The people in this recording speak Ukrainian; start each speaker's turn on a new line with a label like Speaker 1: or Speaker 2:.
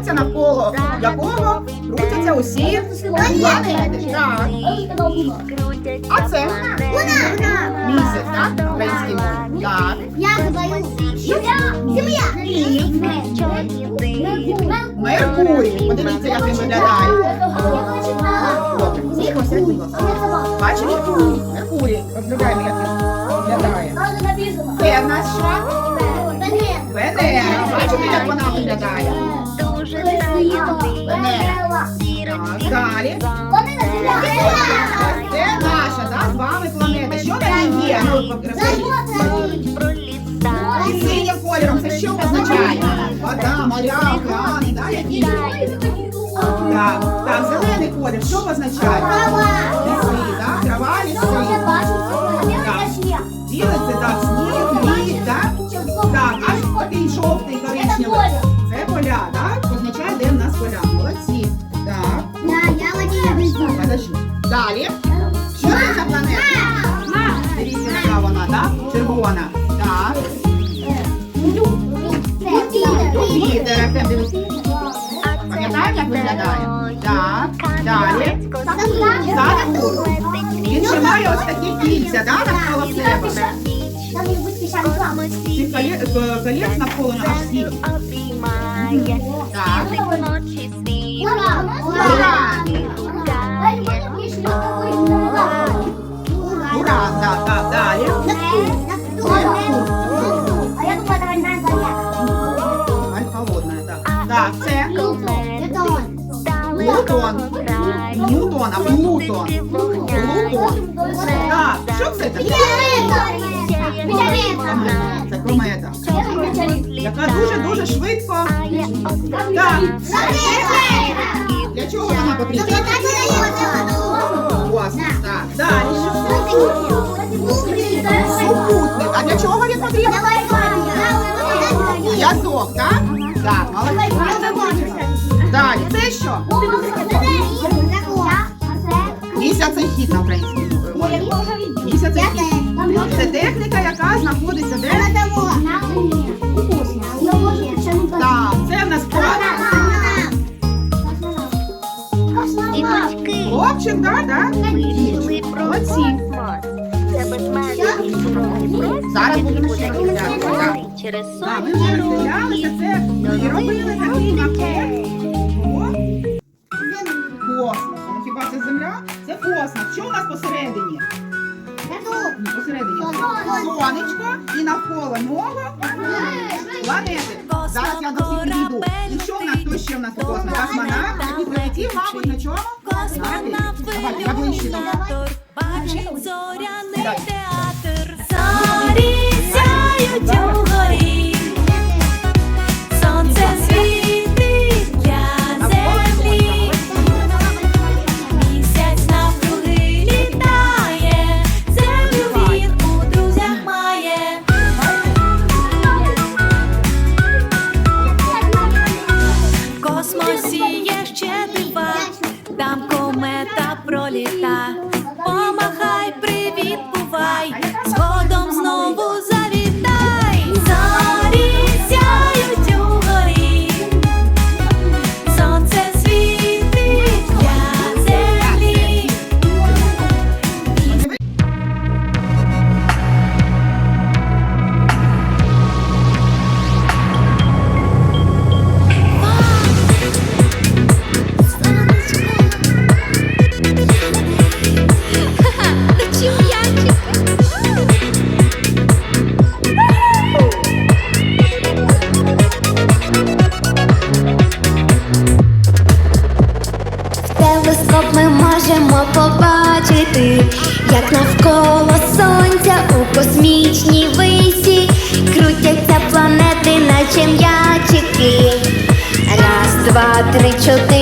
Speaker 1: сонця,
Speaker 2: навколо якого крутяться усі
Speaker 3: планети. Так.
Speaker 1: А це
Speaker 3: місяць, так? на Українській мові.
Speaker 2: Так.
Speaker 1: Земля.
Speaker 3: Меркурій.
Speaker 2: Подивіться, як він виглядає. Добре, будь ласка. Меркурій. Розглядаємо, як він виглядає. Це в нас що? Венера. Бачите, як вона виглядає?
Speaker 1: Так,
Speaker 2: далі.
Speaker 1: Це наша, так,
Speaker 2: з вами планета. Що ній є? Ну,
Speaker 3: синім
Speaker 2: кольором це що означає? Вода, моря, океани, да, які?
Speaker 3: Так,
Speaker 2: так, зелений колір, що означає?
Speaker 3: Ліси, так, трава, ліси.
Speaker 2: Це так, сніг, лід, так?
Speaker 3: Так, аж такий жовтий, коричневий.
Speaker 2: Це поля, так? Червона. Так.
Speaker 3: Дивись.
Speaker 1: Пам'ятаєш, як виглядає? Так. Далі. Сатурн. Він ще ось
Speaker 2: такі кільця, так, навколо себе.
Speaker 1: Цих
Speaker 2: колець навколо аж сім.
Speaker 3: Так.
Speaker 1: Уран, Плутон.
Speaker 3: Ньютон,
Speaker 2: а Плутон.
Speaker 1: Плутон.
Speaker 3: Так,
Speaker 1: що це таке? Це
Speaker 2: комета.
Speaker 1: Яка дуже-дуже
Speaker 2: швидко.
Speaker 1: Так.
Speaker 2: Для чого вона потрібна? Космос, так. Далі.
Speaker 3: Супутник.
Speaker 2: А для чого він потрібен?
Speaker 3: Зв'язок,
Speaker 2: так? Так, молодець. Місяцехід на українській
Speaker 3: мові.
Speaker 2: Місяцехід.
Speaker 3: Це техніка,
Speaker 2: яка знаходиться де?
Speaker 3: Так,
Speaker 2: це в нас? Хлопчик, так, так? Молодці.
Speaker 1: Зараз будемо ще Так, ми вже розділялися,
Speaker 2: це і робили такий макет. Це. Що у нас посередині?
Speaker 4: Ні,
Speaker 2: Посередині. Сонечко і навколо нього
Speaker 3: планети.
Speaker 2: Зараз я до всіх підійду. І що в нас, хто ще в нас у космос? Космонавт, який прилетів, мабуть, на чому? На ракеті. Давайте, я ближче.
Speaker 5: Бачить зоряний день.
Speaker 1: телескоп ми можемо побачити, як навколо сонця у космічній висі крутяться планети, наче м'ячики. Раз, два, три, чотири.